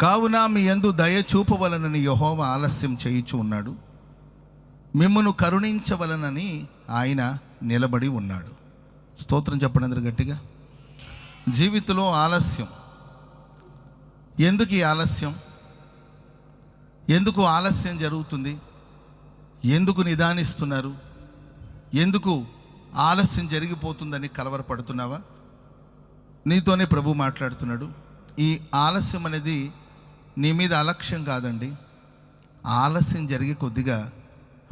కావున మీ ఎందు దయ చూపవలనని యహోవ ఆలస్యం చేయుచు ఉన్నాడు. మిమ్మను కరుణించవలనని ఆయన నిలబడి ఉన్నాడు. స్తోత్రం చెప్పండి అందరు గట్టిగా. జీవితంలో ఆలస్యం. ఎందుకు ఈ ఆలస్యం? ఎందుకు ఆలస్యం జరుగుతుంది? ఎందుకు నిదానిస్తున్నారు? ఎందుకు ఆలస్యం జరిగిపోతుందని కలవరపడుతున్నావా? నీతోనే ప్రభు మాట్లాడుతున్నాడు. ఈ ఆలస్యం అనేది నీ మీద అలక్ష్యం కాదండి. ఆలస్యం జరిగే కొద్దిగా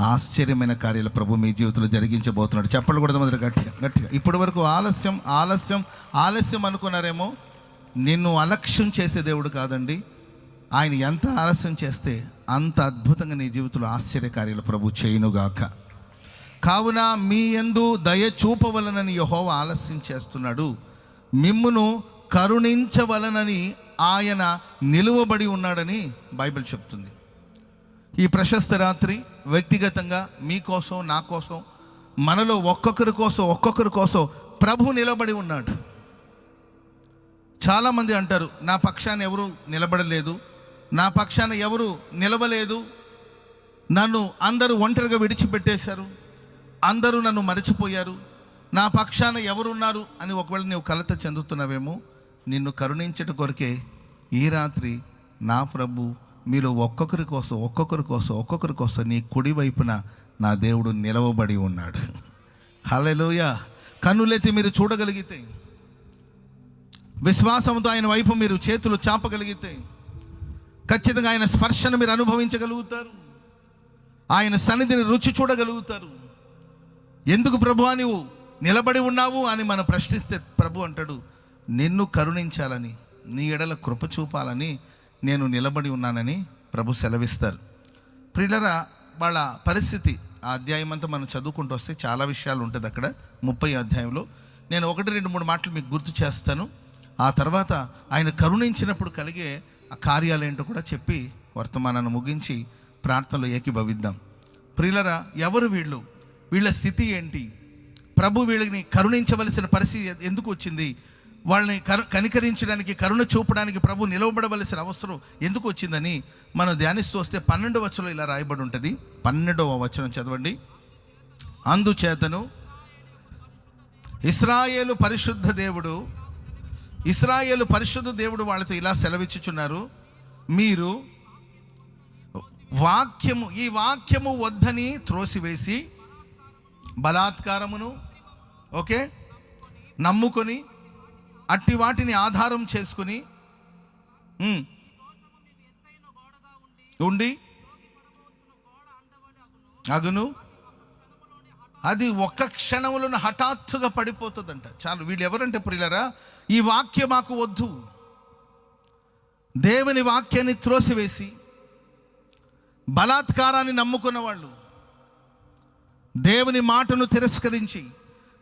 ఆశ్చర్యమైన కార్యాలు ప్రభు మీ జీవితంలో జరిగించబోతున్నాడు. చెప్పలు కూడా మొదలు గట్టిగా గట్టిగా. ఇప్పటి వరకు ఆలస్యం ఆలస్యం ఆలస్యం అనుకున్నారేమో. నిన్ను అలక్ష్యం చేసే దేవుడు కాదండి. ఆయన ఎంత ఆలస్యం చేస్తే అంత అద్భుతంగా నీ జీవితంలో ఆశ్చర్యకార్యాలు ప్రభు చేయునుగాక. కావున మీ ఎందు దయ చూపవలనని యహోవ ఆలస్యం చేస్తున్నాడు. మిమ్మును కరుణించవలనని ఆయన నిలువబడి ఉన్నాడని బైబిల్ చెప్తుంది. ఈ ప్రశస్త రాత్రి వ్యక్తిగతంగా మీకోసం నా కోసం మనలో ఒక్కొక్కరి కోసం ఒక్కొక్కరి కోసం ప్రభు నిలబడి ఉన్నాడు. చాలామంది అంటారు నా పక్షాన్ని ఎవరు నిలబడలేదు నా పక్షాన ఎవరు నిలవలేదు నన్ను అందరూ ఒంటరిగా విడిచిపెట్టేశారు అందరూ నన్ను మరచిపోయారు నా పక్షాన ఎవరున్నారు అని ఒకవేళ నీవు కలత చెందుతున్నావేమో నిన్ను కరుణించట కొరకే ఈ రాత్రి నా ప్రభు మీలో ఒక్కొక్కరి కోసం ఒక్కొక్కరి కోసం ఒక్కొక్కరి కోసం నీ కుడి వైపున నా దేవుడు నిలవబడి ఉన్నాడు. హల్లెలూయ. కన్నులెత్తి మీరు చూడగలిగితే విశ్వాసంతో ఆయన వైపు మీరు చేతులు చాపగలిగితే ఖచ్చితంగా ఆయన స్పర్శను మీరు అనుభవించగలుగుతారు. ఆయన సన్నిధిని రుచి చూడగలుగుతారు. ఎందుకు ప్రభు నువ్వు నిలబడి ఉన్నావు అని మనం ప్రశ్నిస్తే ప్రభు అంటాడు నిన్ను కరుణించాలని నీ ఎడల కృప చూపాలని నేను నిలబడి ఉన్నానని ప్రభు సెలవిస్తారు. ప్రియులరా వాళ్ళ పరిస్థితి ఆ అధ్యాయం అంతా మనం చదువుకుంటూ వస్తే చాలా విషయాలు ఉంటుంది అక్కడ ముప్పై అధ్యాయంలో. నేను ఒకటి రెండు మూడు మాటలు మీకు గుర్తు చేస్తాను. ఆ తర్వాత ఆయన కరుణించినప్పుడు కలిగే ఆ కార్యాలు ఏంటో కూడా చెప్పి వర్తమానాన్ని ముగించి ప్రార్థనలో ఏకీభవిద్దాం. ప్రియులరా ఎవరు వీళ్ళు? వీళ్ళ స్థితి ఏంటి? ప్రభు వీళ్ళని కరుణించవలసిన పరిస్థితి ఎందుకు వచ్చింది? వాళ్ళని కనికరించడానికి కరుణ చూపడానికి ప్రభు నిలవబడవలసిన అవసరం ఎందుకు వచ్చిందని మనం ధ్యానిస్తూ వస్తే పన్నెండవ వచనం ఇలా రాయబడి ఉంటుంది. పన్నెండవ వచనం చదవండి. అందుచేతను ఇస్రాయేలు పరిశుద్ధ దేవుడు ఇస్రాయేలు పరిశుద్ధ దేవుడు వాళ్ళతో ఇలా సెలవిచ్చుచున్నారు. మీరు వాక్యము ఈ వాక్యము వద్దని త్రోసివేసి బలాత్కారమును ఓకే నమ్ముకొని అట్టి వాటిని ఆధారం చేసుకుని ఉండి అగును. అది ఒక్క క్షణంలోనే హఠాత్తుగా పడిపోతుందంట. చాలు వీళ్ళు ఎవరంటే ప్రియులరా ఈ వాక్యం మాకు వద్దు. దేవుని వాక్యాన్ని త్రోసివేసి బలాత్కారాన్ని నమ్ముకున్న వాళ్ళు దేవుని మాటను తిరస్కరించి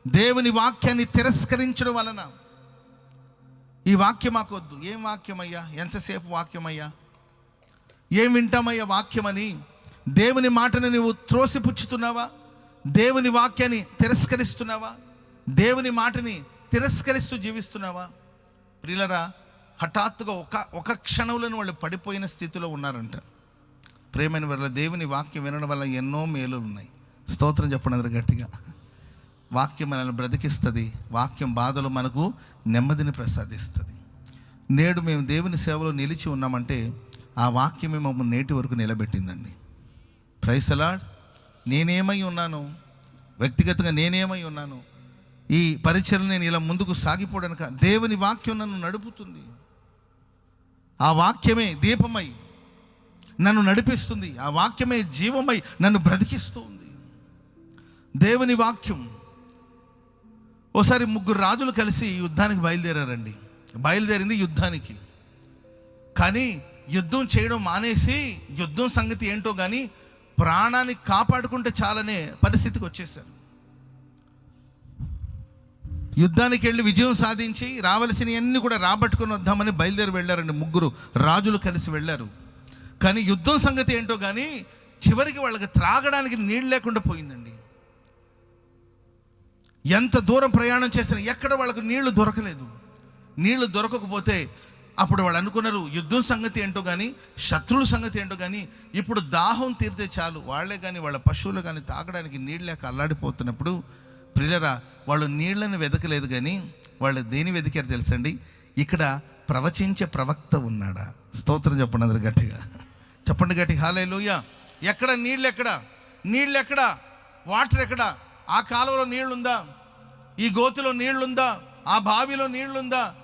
దేవుని వాక్యాన్ని తిరస్కరించడం వలన ఈ వాక్యం మాకొద్దు. ఏం వాక్యమయ్యా? ఎంతసేపు వాక్యమయ్యా? ఏం వింటామయ్యా వాక్యమని? దేవుని మాటను నువ్వు త్రోసిపుచ్చుతున్నావా? దేవుని వాక్యాన్ని తిరస్కరిస్తున్నావా? దేవుని మాటని తిరస్కరిస్తూ జీవిస్తున్నావా? ప్రియులరా హఠాత్తుగా ఒక ఒక క్షణంలోనే వాళ్ళు పడిపోయిన స్థితిలో ఉన్నారంట. ప్రేమైన వల్ల దేవుని వాక్యం వినడం వల్ల ఎన్నో మేలులు ఉన్నాయి. స్తోత్రం చెప్పండి అందరు గట్టిగా. వాక్యం మనల్ని బ్రతికిస్తుంది. వాక్యం బాధలు మనకు నెమ్మదిని ప్రసాదిస్తుంది. నేడు మేము దేవుని సేవలో నిలిచి ఉన్నామంటే ఆ వాక్యమే మమ్మల్ని నేటి వరకు నిలబెట్టిందండి. ప్రైసలాడ్ నేనేమై ఉన్నాను? వ్యక్తిగతంగా నేనేమై ఉన్నాను? ఈ పరిచయం నేను ఇలా ముందుకు సాగిపోవడానికి దేవుని వాక్యం నన్ను నడుపుతుంది. ఆ వాక్యమే దీపమై నన్ను నడిపిస్తుంది. ఆ వాక్యమే జీవమై నన్ను బ్రతికిస్తూ ఉంది దేవుని వాక్యం ఓసారి ముగ్గురు రాజులు కలిసి యుద్ధానికి బయలుదేరారండి. బయలుదేరింది యుద్ధానికి. కానీ యుద్ధం చేయడం మానేసి యుద్ధం సంగతి ఏంటో కానీ ప్రాణాన్ని కాపాడుకుంటే చాలనే పరిస్థితికి వచ్చేసారు యుద్ధానికి వెళ్ళి విజయం సాధించి రావలసినవన్నీ కూడా రాబట్టుకొని వద్దామని బయలుదేరి వెళ్ళారండి ముగ్గురు రాజులు కలిసి వెళ్ళారు. కానీ యుద్ధం సంగతి ఏంటో కానీ చివరికి వాళ్ళకి త్రాగడానికి నీళ్ళు లేకుండా పోయిందండి. ఎంత దూరం ప్రయాణం చేసినా ఎక్కడ వాళ్ళకు నీళ్ళు దొరకలేదు. నీళ్ళు దొరకకపోతే అప్పుడు వాళ్ళు అనుకున్నారు యుద్ధం సంగతి ఏంటో కానీ శత్రువుల సంగతి ఏంటో కానీ ఇప్పుడు దాహం తీరితే చాలు. వాళ్ళే కానీ వాళ్ళ పశువులు కానీ తాగడానికి నీళ్ళు లేక అల్లాడిపోతున్నప్పుడు ప్రియులరా వాళ్ళు నీళ్ళను వెతకలేదు కానీ వాళ్ళు దేని వెతికారు తెలుసండి? ఇక్కడ ప్రవచించే ప్రవక్త ఉన్నాడా? స్తోత్రం చెప్పండి అందరు గట్టిగా. చెప్పండి గట్టి హాలే ఎక్కడ? నీళ్ళు ఎక్కడ? నీళ్ళు ఎక్కడ? వాటర్ ఎక్కడ? ఆ కాలువలో నీళ్ళుందా? ఈ గోతిలో నీళ్ళుందా? ఆ బావిలో నీళ్ళుందా?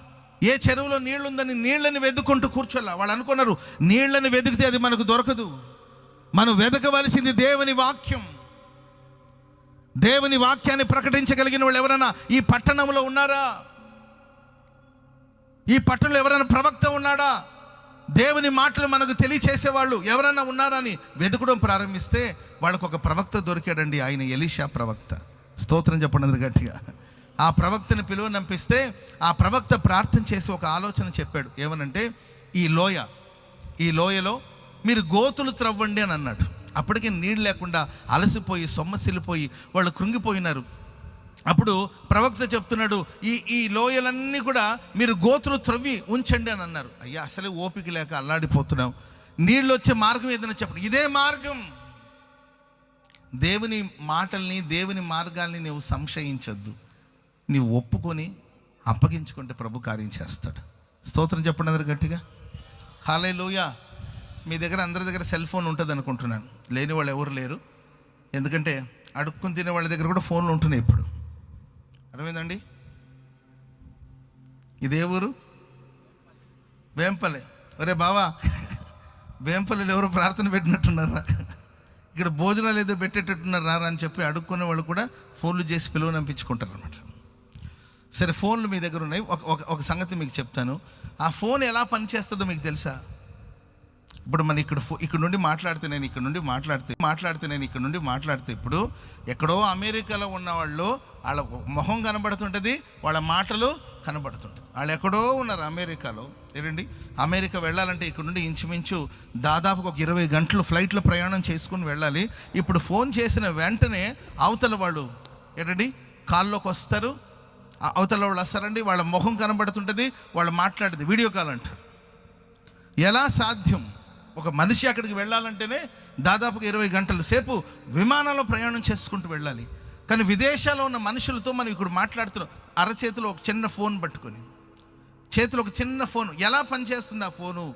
ఏ చెరువులో నీళ్ళుందని నీళ్ళని వెతుక్కుంటూ కూర్చోలా. వాళ్ళు అనుకున్నారు నీళ్ళని వెతికితే అది మనకు దొరకదు. మనం వెతకవలసింది దేవుని వాక్యం. దేవుని వాక్యాన్ని ప్రకటించగలిగిన వాళ్ళు ఎవరైనా ఈ పట్టణంలో ఉన్నారా? ఈ పట్టణంలో ఎవరైనా ప్రవక్త ఉన్నాడా? దేవుని మాటలు మనకు తెలియచేసేవాళ్ళు ఎవరన్నా ఉన్నారని వెతుకడం ప్రారంభిస్తే వాళ్ళకు ఒక ప్రవక్త దొరికాడండి ఆయన ఎలీషా ప్రవక్త. స్తోత్రం చెప్పండి గట్టిగా. ఆ ప్రవక్తని పిలువ నంపిస్తే ఆ ప్రవక్త ప్రార్థన చేసి ఒక ఆలోచన చెప్పాడు. ఏమనంటే ఈ లోయ ఈ లోయలో మీరు గోతులు త్రవ్వండి అని అన్నాడు. అప్పటికే నీళ్ళు లేకుండా అలసిపోయి సొమ్మసిల్లిపోయి వాళ్ళు కృంగిపోయినారు. అప్పుడు ప్రవక్త చెప్తున్నాడు ఈ ఈ లోయలన్నీ కూడా మీరు గోతులు త్రవ్వి ఉంచండి అని అన్నారు. అయ్యా అసలే ఓపిక లేక అల్లాడిపోతున్నాం. నీళ్ళు వచ్చే మార్గం ఏదైనా చెప్పండి. ఇదే మార్గం. దేవుని మాటల్ని దేవుని మార్గాల్ని నువ్వు సంశయించొద్దు. నీవు ఒప్పుకొని అప్పగించుకుంటే ప్రభు కార్యం చేస్తాడు. స్తోత్రం చెప్పండి అందరు గట్టిగా. హాలే లోయ మీ దగ్గర అందరి దగ్గర సెల్ ఫోన్ ఉంటుంది అనుకుంటున్నాను లేని వాళ్ళు ఎవరు లేరు. ఎందుకంటే అడుక్కుని తినే వాళ్ళ దగ్గర కూడా ఫోన్లు ఉంటున్నాయి ఇప్పుడు. అర్థమైందండి? ఇదే ఊరు? వేంపల్లి. ఒరే బావా వేంపల్లిలో ఎవరు ప్రార్థన పెట్టినట్టున్నారా ఇక్కడ భోజనాలు ఏదో పెట్టేటట్టున్నారు రారా అని చెప్పి అడుక్కునే వాళ్ళు కూడా ఫోన్లు చేసి పిలువనంపించుకుంటారు అనమాట సరే ఫోన్లు మీ దగ్గర ఉన్నాయి. ఒక ఒక ఒక సంగతి మీకు చెప్తాను. ఆ ఫోన్ ఎలా పనిచేస్తుందో మీకు తెలుసా? ఇప్పుడు మన ఇక్కడ ఫో- ఇక్కడ నుండి మాట్లాడితే నేను ఇక్కడ నుండి మాట్లాడితే మాట్లాడితే నేను ఇక్కడ నుండి మాట్లాడితే ఇప్పుడు ఎక్కడో అమెరికాలో ఉన్న వాళ్ళు వాళ్ళ మొహం కనబడుతుంటుంది వాళ్ళ మాటలు కనబడుతుంటుంది. వాళ్ళు ఎక్కడో ఉన్నారు అమెరికాలో. ఏంటండి అమెరికా వెళ్ళాలంటే ఇక్కడ నుండి ఇంచుమించు దాదాపు ఒక ఇరవై గంటలు ఫ్లైట్లో ప్రయాణం చేసుకుని వెళ్ళాలి. ఇప్పుడు ఫోన్ చేసిన వెంటనే అవతల వాళ్ళు ఏంటండి కాల్లోకి వస్తారు. ఆ అవతల వాళ్ళు వస్తారండి. వాళ్ళ మొహం కనబడుతుంటుంది వాళ్ళు మాట్లాడేది వీడియో కాల్ అంటారు. ఎలా సాధ్యం? ఒక మనిషి అక్కడికి వెళ్ళాలంటేనే దాదాపుగా ఇరవై గంటల సేపు విమానంలో ప్రయాణం చేసుకుంటూ వెళ్ళాలి. కానీ విదేశాల్లో ఉన్న మనుషులతో మనం ఇప్పుడు మాట్లాడుతున్నాం. అరచేతిలో ఒక చిన్న ఫోన్ పట్టుకొని. చేతిలో ఒక చిన్న ఫోన్. ఎలా పనిచేస్తుంది ఆ ఫోను?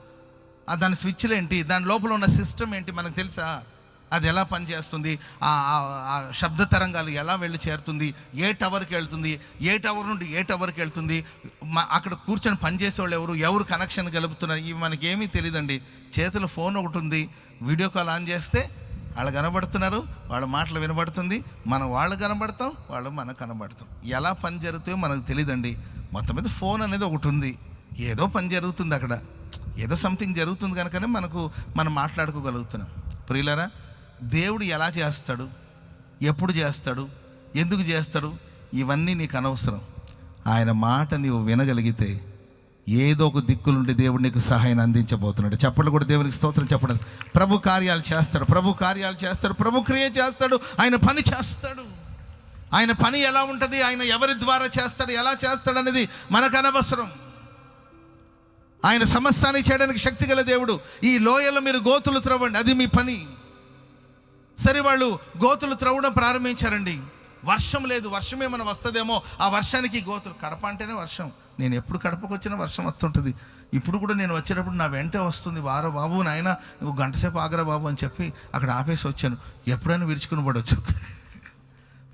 ఆ దాని స్విచ్లు ఏంటి? దాని లోపల ఉన్న సిస్టమ్ ఏంటి? మనకు తెలుసా? అది ఎలా పనిచేస్తుంది ఆ ఆ- శబ్ద తరంగాలు ఎలా వెళ్ళి చేరుతుంది? ఏ టవర్కి వెళ్తుంది? ఏ టవర్ నుండి ఏ టవర్కి వెళ్తుంది? అక్కడ కూర్చొని పనిచేసే వాళ్ళు ఎవరు? ఎవరు కనెక్షన్ కలుపుతున్నారు? ఇవి మనకేమీ తెలియదండి చేతిలో ఫోన్ ఒకటి ఉంది. వీడియో కాల్ ఆన్ చేస్తే వాళ్ళు కనబడుతున్నారు వాళ్ళ మాటలు వినబడుతుంది మనం వాళ్ళు కనబడతాం వాళ్ళు మనకు కనబడతాం. ఎలా పని జరుగుతాయో మనకు తెలియదండి మొత్తం మీద ఫోన్ అనేది ఒకటి ఉంది. ఏదో పని జరుగుతుంది అక్కడ. ఏదో సంథింగ్ జరుగుతుంది కనుకనే మనకు మనం మాట్లాడుకోగలుగుతున్నాం. ప్రియులరా దేవుడు ఎలా చేస్తాడు? ఎప్పుడు చేస్తాడు? ఎందుకు చేస్తాడు? ఇవన్నీ నీకు అనవసరం. ఆయన మాట నీవు వినగలిగితే ఏదో ఒక దిక్కులుండి దేవుడు నీకు సహాయం అందించబోతున్నాడు. చెప్పండి కూడా దేవునికి స్తోత్రం చెప్పడం. ప్రభు కార్యాలు చేస్తాడు. ప్రభు కార్యాలు చేస్తాడు. ప్రభు క్రియ చేస్తాడు. ఆయన పని చేస్తాడు. ఆయన పని ఎలా ఉంటుంది? ఆయన ఎవరి ద్వారా చేస్తాడు? ఎలా చేస్తాడు అనేది మనకు అనవసరం ఆయన సమస్తాన్ని చేయడానికి శక్తి గల దేవుడు. ఈ లోయలో మీరు గోతులు త్రవ్వండి. అది మీ పని. సరే వాళ్ళు గోతులు త్రవ్వడం ప్రారంభించారండి. వర్షం లేదు. వర్షం ఏమైనా వస్తుందేమో? ఆ వర్షానికి గోతులు కడప అంటేనే వర్షం. నేను ఎప్పుడు కడపకు వచ్చినా వర్షం వస్తుంటుంది. ఇప్పుడు కూడా నేను వచ్చేటప్పుడు నా వెంటే వస్తుంది. వారో బాబు నాయన నువ్వు గంట సేపు ఆగరా బాబు అని చెప్పి అక్కడ ఆపేసి వచ్చాను. ఎప్పుడైనా విరుచుకుని పడవచ్చు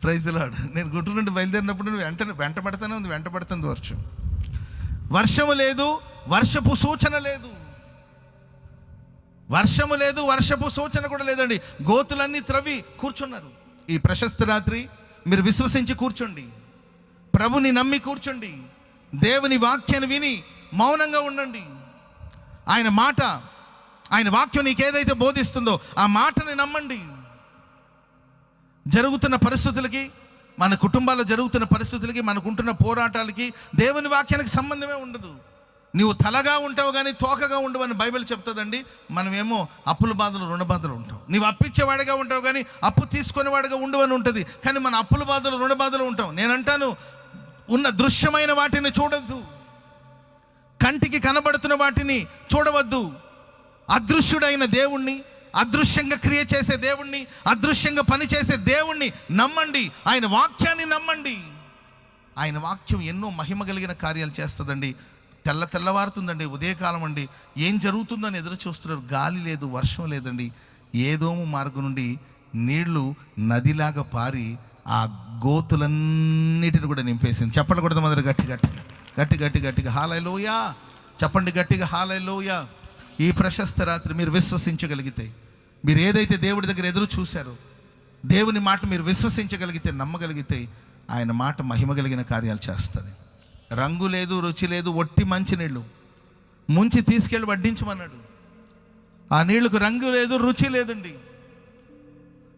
ప్రైజ్ లాడ్ నేను గుట్టు నుండి బయలుదేరినప్పుడు నువ్వు వెంటనే వెంట పడతానే ఉంది వెంట పడుతుంది వర్షం. వర్షము లేదు వర్షపు సూచన లేదు. వర్షము లేదు వర్షపు సూచన కూడా లేదండి. గోతులన్నీ త్రవి కూర్చున్నారు. ఈ ప్రశస్త రాత్రి మీరు విశ్వసించి కూర్చోండి. ప్రభుని నమ్మి కూర్చోండి. దేవుని వాక్యాన్ని విని మౌనంగా ఉండండి. ఆయన మాట ఆయన వాక్యం నీకు ఏదైతే బోధిస్తుందో ఆ మాటని నమ్మండి. జరుగుతున్న పరిస్థితులకి మన కుటుంబాల్లో జరుగుతున్న పరిస్థితులకి మనకుంటున్న పోరాటాలకి దేవుని వాక్యానికి సంబంధమే ఉండదు. నువ్వు తలగా ఉంటావు కానీ తోకగా ఉండవు అని బైబిల్ చెప్తుందండి. మనమేమో అప్పుల బాధలు రుణ బాధలు ఉంటాం. నీవు అప్పిచ్చేవాడిగా ఉంటావు కానీ అప్పు తీసుకునేవాడిగా ఉండవని ఉంటుంది. కానీ మన అప్పుల బాధలు రుణ బాధలు ఉంటాం. నేనంటాను ఉన్న దృశ్యమైన వాటిని చూడొద్దు. కంటికి కనబడుతున్న వాటిని చూడవద్దు. అదృశ్యుడైన దేవుణ్ణి అదృశ్యంగా క్రియ చేసే దేవుణ్ణి అదృశ్యంగా పనిచేసే దేవుణ్ణి నమ్మండి. ఆయన వాక్యాన్ని నమ్మండి. ఆయన వాక్యం ఎన్నో మహిమ కలిగిన కార్యాలు చేస్తుందండి. తెల్ల తెల్లవారుతుందండి ఉదయకాలం అండి. ఏం జరుగుతుందని ఎదురు చూస్తున్నారు? గాలి లేదు వర్షం లేదండి. ఏదోము మార్గం నుండి నీళ్ళు నదిలాగా పారి ఆ గోతులన్నిటిని కూడా నింపేసింది. చెప్పండి కూడా మొదలు గట్టి గట్టిగా. గట్టి గట్టి గట్టిగా. హాలలోయా. చెప్పండి గట్టిగా హాలలోయా. ఈ ప్రశస్త రాత్రి మీరు విశ్వసించగలిగితే మీరు ఏదైతే దేవుడి దగ్గర ఎదురు చూశారో దేవుని మాట మీరు విశ్వసించగలిగితే నమ్మగలిగితే ఆయన మాట మహిమ కలిగిన కార్యాలు చేస్తుంది. రంగు లేదు రుచి లేదు ఒట్టి మంచినీళ్ళు ముంచి తీసుకెళ్ళి వడ్డించమన్నాడు. ఆ నీళ్ళకు రంగు లేదు రుచి లేదండి.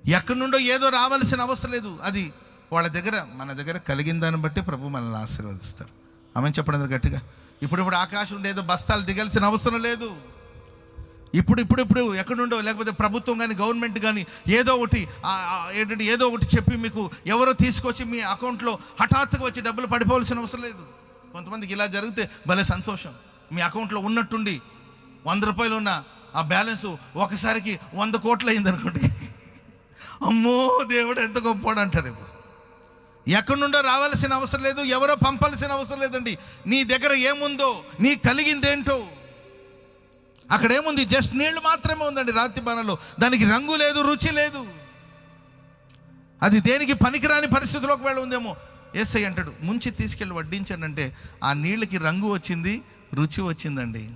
ఎక్కడి నుండో ఏదో రావాల్సిన అవసరం లేదు. అది వాళ్ళ దగ్గర మన దగ్గర కలిగిన దాన్ని బట్టి ప్రభు మనల్ని ఆశీర్వదిస్తాడు ఆమె చెప్పడం గట్టిగా. ఇప్పుడు ఇప్పుడు ఆకాశం ఉండేదో బస్తాలు దిగాల్సిన అవసరం లేదు. ఇప్పుడు ఇప్పుడు ఇప్పుడు ఎక్కడుండో లేకపోతే ప్రభుత్వం కానీ గవర్నమెంట్ కానీ ఏదో ఒకటి ఏంటంటే ఏదో ఒకటి చెప్పి మీకు ఎవరో తీసుకొచ్చి మీ అకౌంట్లో హఠాత్తుగా వచ్చి డబ్బులు పడిపోవాల్సిన అవసరం లేదు. కొంతమందికి ఇలా జరిగితే భలే సంతోషం. మీ అకౌంట్లో ఉన్నట్టుండి వంద రూపాయలు ఉన్న ఆ బ్యాలెన్స్ ఒకసారికి వంద కోట్లు అయింది అనుకోండి అమ్మో దేవుడు ఎంత గొప్పవాడు అంటారు ఇప్పుడు ఎక్కడి నుండో రావాల్సిన అవసరం లేదు ఎవరో పంపాల్సిన అవసరం లేదండి. నీ దగ్గర ఏముందో నీ కలిగిందేంటో. అక్కడ ఏముంది జస్ట్ నీళ్ళు మాత్రమే ఉందండి రాతి బాణలో. దానికి రంగు లేదు రుచి లేదు. అది దేనికి పనికిరాని పరిస్థితిలో ఒకవేళ ఉందేమో ఏసై అంటాడు ముంచి తీసుకెళ్ళి వడ్డించాడంటే ఆ నీళ్ళకి రంగు వచ్చింది రుచి వచ్చిందండి.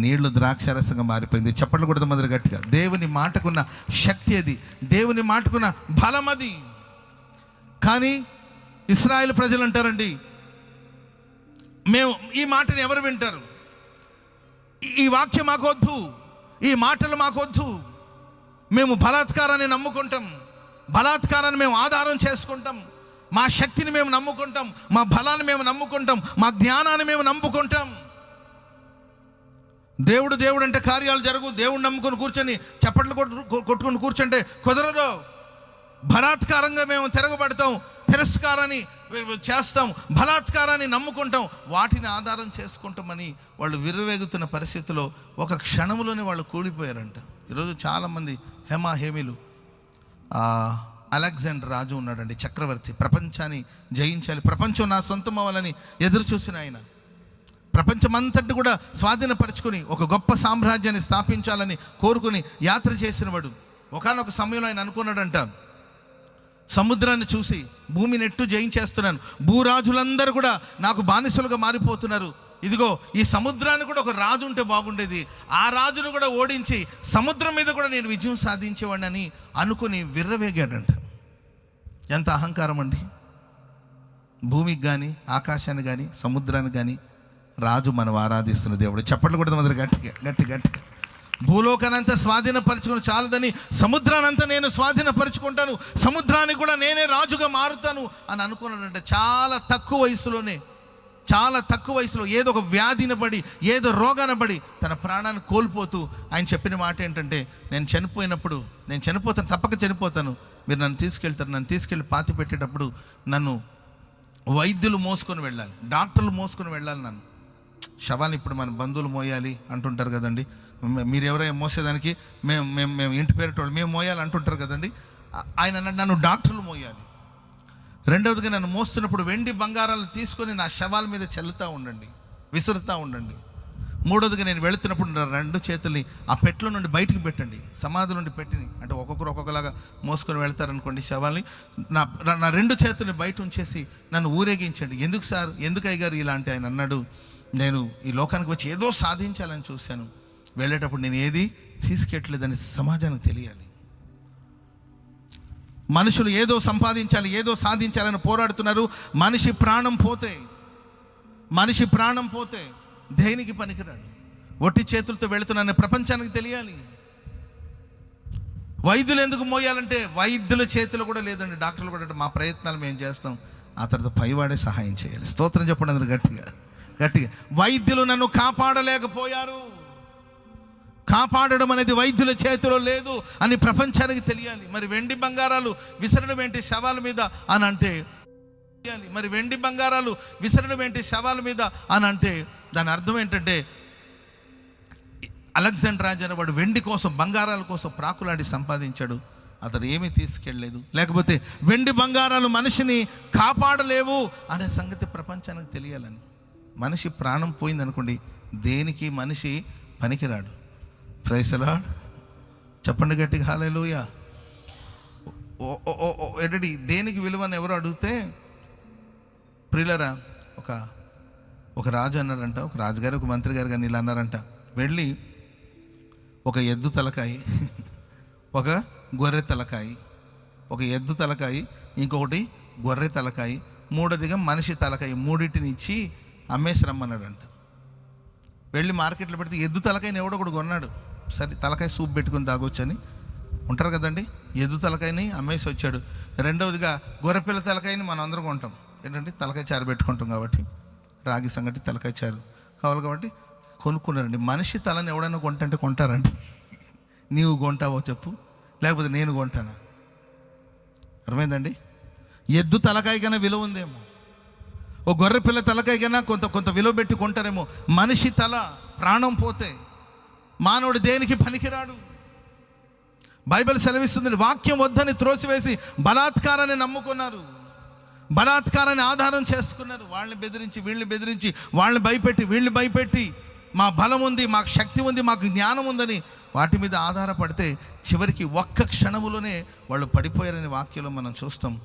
నీళ్ళు ద్రాక్షారసంగా మారిపోయింది. చెప్పండి కూడా మొదలు గట్టిగా. దేవుని మాటకున్న శక్తి అది. దేవుని మాటకున్న బలం అది. కానీ ఇస్రాయేల్ ప్రజలు అంటారండి మేము ఈ మాటని ఎవరు వింటారు? ఈ- ఈ వాక్యం మాకొద్దు. ఈ మాటలు మాకొద్దు. మేము బలాత్కారాన్ని నమ్ముకుంటాం. బలాత్కారాన్ని మేము ఆధారం చేసుకుంటాం. మా శక్తిని మేము నమ్ముకుంటాం. మా బలాన్ని మేము నమ్ముకుంటాం. మా జ్ఞానాన్ని మేము నమ్ముకుంటాం. దేవుడు దేవుడు అంటే కార్యాలు జరుగు దేవుడు నమ్ముకొని కూర్చొని చప్పట్లు కొట్టు కొట్టుకొని కూర్చుంటే కుదరదు. బలాత్కారంగా మేము తిరగబడతాం తిరస్కారాన్ని చేస్తాం బలాత్కారాన్ని నమ్ముకుంటాం వాటిని ఆధారం చేసుకుంటామని వాళ్ళు విర్రవేగుతున్న పరిస్థితిలో ఒక క్షణంలోనే వాళ్ళు కూలిపోయారంట. ఈరోజు చాలామంది హేమా హేమిలు అలెగ్జాండర్ రాజు ఉన్నాడండి చక్రవర్తి ప్రపంచాన్ని జయించాలి ప్రపంచం నా సొంతం అవ్వాలని ఎదురు చూసిన ఆయన. ప్రపంచమంతటి కూడా స్వాధీనపరచుకుని ఒక గొప్ప సామ్రాజ్యాన్ని స్థాపించాలని కోరుకుని యాత్ర చేసినవాడు. ఒకనొక సమయంలో ఆయన అనుకున్నాడంట సముద్రాన్ని చూసి భూమిని ఎట్టు జయించేస్తున్నాను. భూరాజులందరూ కూడా నాకు బానిసలుగా మారిపోతున్నారు. ఇదిగో ఈ సముద్రాన్ని కూడా ఒక రాజు ఉంటే బాగుండేది. ఆ రాజును కూడా ఓడించి సముద్రం మీద కూడా నేను విజయం సాధించేవాడిని అనుకుని విర్రవేగాడంట. ఎంత అహంకారం అండి. భూమికి కానీ ఆకాశాన్ని కానీ సముద్రానికి కానీ రాజు మనం ఆరాధిస్తున్న దేవుడు. చెప్పట్లు కూడా మొదలు గట్టిగా గట్టి గట్టిగా. భూలోకానంతా స్వాధీనపరచుకుని చాలదని సముద్రానంతా నేను స్వాధీనపరుచుకుంటాను సముద్రానికి కూడా నేనే రాజుగా మారుతాను అని అనుకున్నాడంటే చాలా తక్కువ వయసులోనే చాలా తక్కువ వయసులో ఏదో ఒక వ్యాధిన పడి ఏదో రోగాన పడి తన ప్రాణాన్ని కోల్పోతూ ఆయన చెప్పిన మాట ఏంటంటే నేను చనిపోయినప్పుడు నేను చనిపోతాను తప్పక చనిపోతాను. మీరు నన్ను తీసుకెళ్తారు నన్ను తీసుకెళ్ళి పాతి పెట్టేటప్పుడు నన్ను వైద్యులు మోసుకొని వెళ్ళాలి డాక్టర్లు మోసుకొని వెళ్ళాలి నన్ను. శవాన్ని ఇప్పుడు మన బంధువులు మోయాలి అంటుంటారు కదండి. మీరు ఎవరైనా మోసేదానికి మేము మేము మేము ఇంటి పేరేటోళ్ళు మేము మోయాలి అంటుంటారు కదండి. ఆయన నన్ను డాక్టర్లు మోయాలి. రెండవదిగా నన్ను మోస్తున్నప్పుడు వెండి బంగారాలు తీసుకొని నా శవాల మీద చల్లుతూ ఉండండి. విసురుతూ ఉండండి. మూడవదిగా నేను వెళుతున్నప్పుడు నా రెండు చేతుల్ని ఆ పెట్లో నుండి బయటికి పెట్టండి. సమాధి నుండి పెట్టిని అంటే ఒక్కొక్కరు ఒక్కొక్కలాగా మోసుకొని వెళ్తారనుకోండి శవాల్ని. నా నా- రెండు చేతుల్ని బయట ఉంచేసి నన్ను ఊరేగించండి. ఎందుకు సార్? ఎందుకు అయ్యారు ఇలాంటి ఆయన అన్నాడు. నేను ఈ లోకానికి వచ్చి ఏదో సాధించాలని చూశాను. వెళ్ళేటప్పుడు నేను ఏది తీసుకెట్లేదని సమాజానికి తెలియాలి. మనుషులు ఏదో సంపాదించాలి ఏదో సాధించాలని పోరాడుతున్నారు. మనిషి ప్రాణం పోతే మనిషి ప్రాణం పోతే దేనికి పనికిరాడు? ఒట్టి చేతులతో వెళుతున్నాను ప్రపంచానికి తెలియాలి. వైద్యులు ఎందుకు మోయాలంటే వైద్యుల చేతులు కూడా లేదండి. డాక్టర్లు కూడా మా ప్రయత్నాలు మేము చేస్తాం. ఆ తర్వాత పైవాడే సహాయం చేయాలి. స్తోత్రం చెప్పండి అందరు గట్టిగా. గట్టిగా. వైద్యులు నన్ను కాపాడలేకపోయారు. కాపాడడం అనేది వైద్యుల చేతిలో లేదు అని ప్రపంచానికి తెలియాలి. మరి వెండి బంగారాలు విసరడం ఏంటి? శవాల మీద అని అంటే మరి వెండి బంగారాలు విసరడం ఏంటి? శవాల మీద అని అంటే దాని అర్థం ఏంటంటే అలెగ్జాండర్ రాజు అనేవాడు వెండి కోసం బంగారాల కోసం ప్రాకులాడి సంపాదించాడు. అతను ఏమీ తీసుకెళ్ళలేదు. లేకపోతే వెండి బంగారాలు మనిషిని కాపాడలేవు అనే సంగతి ప్రపంచానికి తెలియాలని. మనిషి ప్రాణం పోయిందనుకోండి దేనికి మనిషి పనికిరాడు? ప్రైసలా చెప్పండి గట్టిగా ఓ ఏంటంటే దేనికి విలువని ఎవరు అడిగితే ప్రియులరా ఒక ఒక రాజు అన్నారంట ఒక రాజుగారు ఒక మంత్రి గారు కానీ ఇలా అన్నారంట. వెళ్ళి ఒక ఎద్దు తలకాయి ఒక గొర్రె తలకాయి ఒక ఎద్దు తలకాయి ఇంకొకటి గొర్రె తలకాయి మూడోదిగా మనిషి తలకాయి మూడింటిని ఇచ్చి అమ్మేసి రమ్మన్నాడంట. వెళ్ళి మార్కెట్లో పెడితే ఎద్దు తలకాయని ఎవడో కూడా కొన్నాడు. సరే తలకాయ సూప్ పెట్టుకుని తాగొచ్చని ఉంటారు కదండి? ఎద్దు తలకాయని అమ్మేసి వచ్చాడు. రెండవదిగా గొర్రెపిల్ల తలకాయని మనం అందరం కొంటాం. ఏంటంటే తలకాయ చారు పెట్టుకుంటాం కాబట్టి రాగి సంగటి తలకాయ చారు కావాలి కాబట్టి కొనుక్కున్నారండి. మనిషి తలని ఎవడైనా కొంటంటే కొంటారండి. నీవు కొంటావో చెప్పు లేకపోతే నేను కొంటానా? అర్థమైందండి? ఎద్దు తలకాయకైనా విలువ ఉందేమో. ఓ గొర్రె పిల్ల తలకాయకైనా కొంత కొంత విలువ పెట్టి కొంటారేమో. మనిషి తల ప్రాణం పోతే మానవుడు దేనికి పనికిరాడు? బైబిల్ సెలవిస్తుంది వాక్యం వద్దని త్రోసివేసి బలాత్కారాన్ని నమ్ముకున్నారు. బలాత్కారాన్ని ఆధారం చేసుకున్నారు. వాళ్ళని బెదిరించి వీళ్ళని బెదిరించి వాళ్ళని భయపెట్టి వీళ్ళని భయపెట్టి. మా బలం ఉంది మాకు శక్తి ఉంది మాకు జ్ఞానం ఉందని వాటి మీద ఆధారపడితే చివరికి ఒక్క క్షణములోనే వాళ్ళు పడిపోయారనే వాక్యంలో మనం చూస్తాం.